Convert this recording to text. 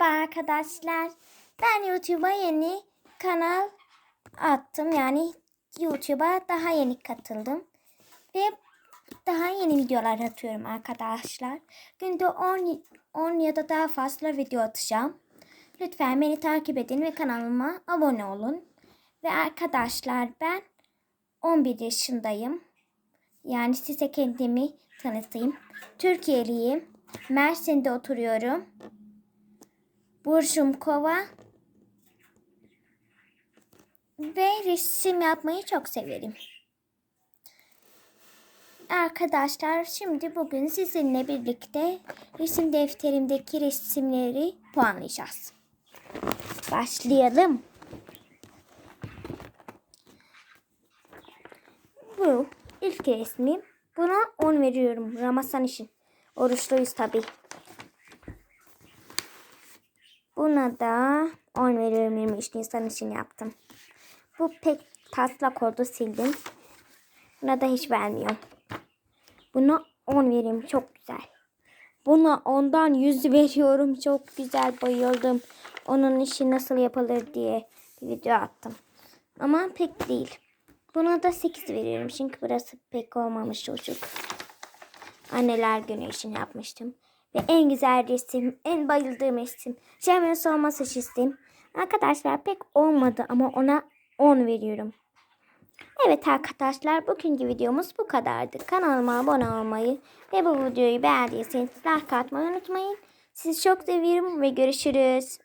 Merhaba arkadaşlar. Ben YouTube'a yeni kanal attım. Yani YouTube'a daha yeni katıldım. Ve daha yeni videolar atıyorum arkadaşlar. Günde 10, 10 ya da daha fazla video atacağım. Lütfen beni takip edin ve kanalıma abone olun. Ve arkadaşlar ben 11 yaşındayım. Yani size kendimi tanıtayım. Türkiye'liyim. Mersin'de oturuyorum. Burcum kova. Ve resim yapmayı çok severim. Arkadaşlar şimdi bugün sizinle birlikte resim defterimdeki resimleri puanlayacağız. Başlayalım. Bu ilk resmim. Buna 10 veriyorum. Ramazan için. Oruçluyuz tabi. Buna da 10 veriyorum 23 Nisan için yaptım. Bu pek patlak oldu sildim. Buna da hiç vermiyorum. Buna 10 vereyim çok güzel. Buna ondan 100 veriyorum. Çok güzel bayıldım. Onun işi nasıl yapılır diye bir video attım. Ama pek değil. Buna da 8 veriyorum. Çünkü burası pek olmamış çocuk. Anneler günü için yapmıştım. Ve en güzel resim, en bayıldığım resim. Cemre olması çizdim. Arkadaşlar pek olmadı ama ona 10 veriyorum. Evet arkadaşlar bugünkü videomuz bu kadardı. Kanalıma abone olmayı ve bu videoyu beğendiyseniz like atmayı unutmayın. Sizi çok seviyorum ve görüşürüz.